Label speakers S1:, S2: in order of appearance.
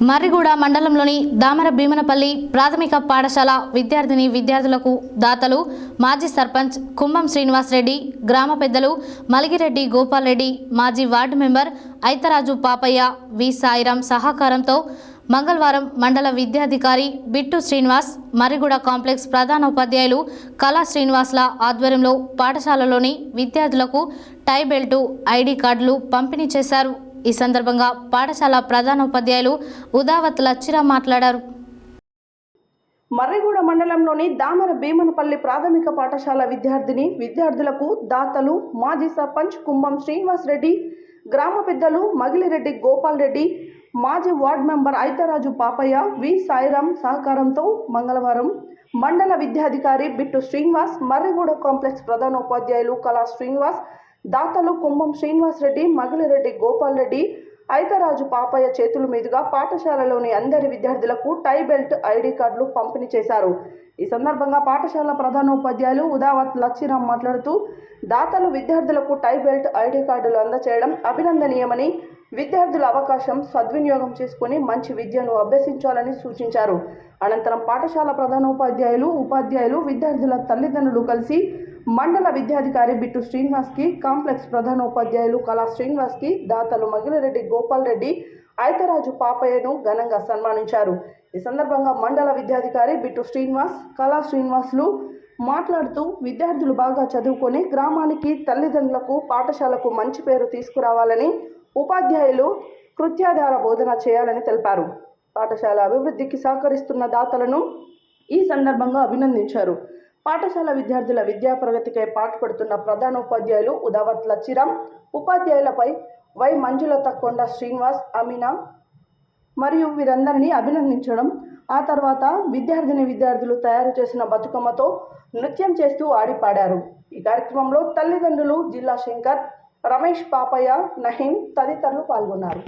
S1: మర్రిగూడ మండలంలోని దామర భీమనపల్లి ప్రాథమిక పాఠశాల విద్యార్థిని విద్యార్థులకు దాతలు మాజీ సర్పంచ్ కుంభం శ్రీనివాసరెడ్డి గ్రామ పెద్దలు మలిగిరెడ్డి గోపాల్రెడ్డి మాజీ ward member Aitaraju Papaiah V Sairam సహకారంతో మంగళవారం మండల విద్యాధికారి బిట్టు శ్రీనివాస్ మర్రిగూడ కాంప్లెక్స్ ప్రధానోపాధ్యాయులు కళా శ్రీనివాస్ల ఆధ్వర్యంలో పాఠశాలలోని విద్యార్థులకు టై బెల్టు ఐడి కార్డులు పంపిణీ చేశారు. ఈ సందర్భంగా పాఠశాల ప్రధానోపాధ్యాయులు ఉదావత్ లచ్చిరా మాట్లాడారు.
S2: మర్రిగూడ మండలంలోని దామర భీమనపల్లి ప్రాథమిక పాఠశాల విద్యార్థిని విద్యార్థులకు దాతలు మాజీ సర్పంచ్ కుంభం శ్రీనివాస్ రెడ్డి గ్రామ పెద్దలు మగిలిరెడ్డి గోపాల్ రెడ్డి మాజీ ward member Aitaraju Papaiah V. Sairam సహకారంతో మంగళవారం మండల విద్యాధికారి బిట్టు శ్రీనివాస్ మర్రిగూడ కాంప్లెక్స్ ప్రధానోపాధ్యాయులు కళా శ్రీనివాస్ దాతలు కుంభం శ్రీనివాస్ రెడ్డి మగిలిరెడ్డి గోపాల్ రెడ్డి ఐతరాజు పాపయ్య చేతుల మీదుగా పాఠశాలలోని అందరి విద్యార్థులకు టై బెల్ట్ ఐడి కార్డులు పంపిణీ చేశారు. ఈ సందర్భంగా పాఠశాల ప్రధానోపాధ్యాయులు ఉదావత్ లచ్చిరామ్ మాట్లాడుతూ దాతలు విద్యార్థులకు టై బెల్ట్ ఐడి కార్డులు అందచేయడం అభినందనీయమని విద్యార్థుల అవకాశం సద్వినియోగం చేసుకుని మంచి విద్యను అభ్యసించాలని సూచించారు. అనంతరం పాఠశాల ప్రధానోపాధ్యాయులు ఉపాధ్యాయులు విద్యార్థుల తల్లిదండ్రులు కలిసి మండల విద్యాధికారి బిట్టు శ్రీనివాస్కి కాంప్లెక్స్ ప్రధానోపాధ్యాయులు కళా శ్రీనివాస్కి దాతలు మగిలిరెడ్డి గోపాల్ రెడ్డి ఐతరాజు పాపయ్యను ఘనంగా సన్మానించారు. ఈ సందర్భంగా మండల విద్యాధికారి బిట్టు శ్రీనివాస్ కళా శ్రీనివాసులు మాట్లాడుతూ విద్యార్థులు బాగా చదువుకొని గ్రామానికి తల్లిదండ్రులకు పాఠశాలకు మంచి పేరు తీసుకురావాలని ఉపాధ్యాయులు కృత్యాధార బోధన చేయాలని తెలిపారు. పాఠశాల అభివృద్ధికి సహకరిస్తున్న దాతలను ఈ సందర్భంగా అభినందించారు. పాఠశాల విద్యార్థుల విద్యా ప్రగతికై పాటుపడుతున్న ప్రధానోపాధ్యాయులు ఉదావత్ లచ్చిరాం ఉపాధ్యాయులపై వై మంజులత కొండ శ్రీనివాస్ అమీనా మరియు వీరందరినీ అభినందించడం. ఆ తర్వాత విద్యార్థిని విద్యార్థులు తయారు చేసిన బతుకమ్మతో నృత్యం చేస్తూ ఆడిపాడారు. ఈ కార్యక్రమంలో తల్లిదండ్రులు జిల్లా శంకర్ రమేష్ పాపయ్య నహీం తదితరులు పాల్గొన్నారు.